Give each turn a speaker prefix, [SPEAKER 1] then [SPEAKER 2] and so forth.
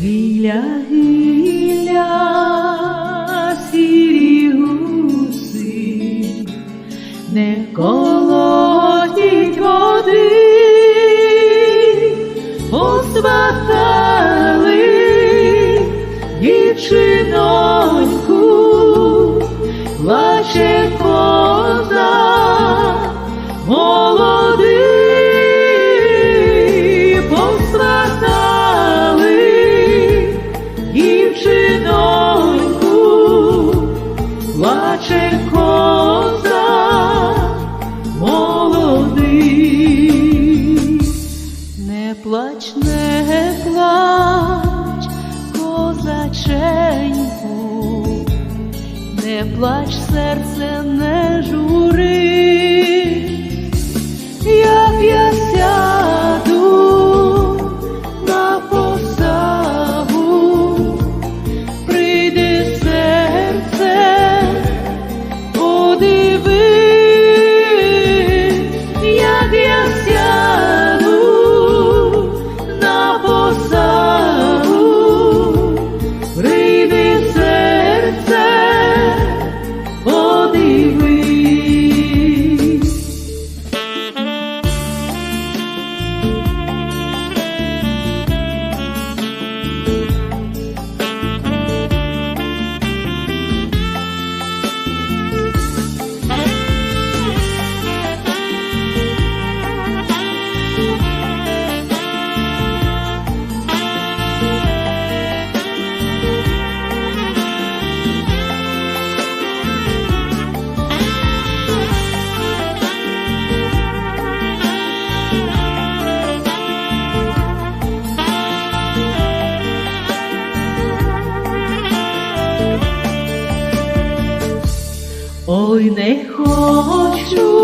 [SPEAKER 1] Гілля, гілля, сірі гуси, не колотіть води, посватали дівчиноньку, плач, серце не жури, 爱你何处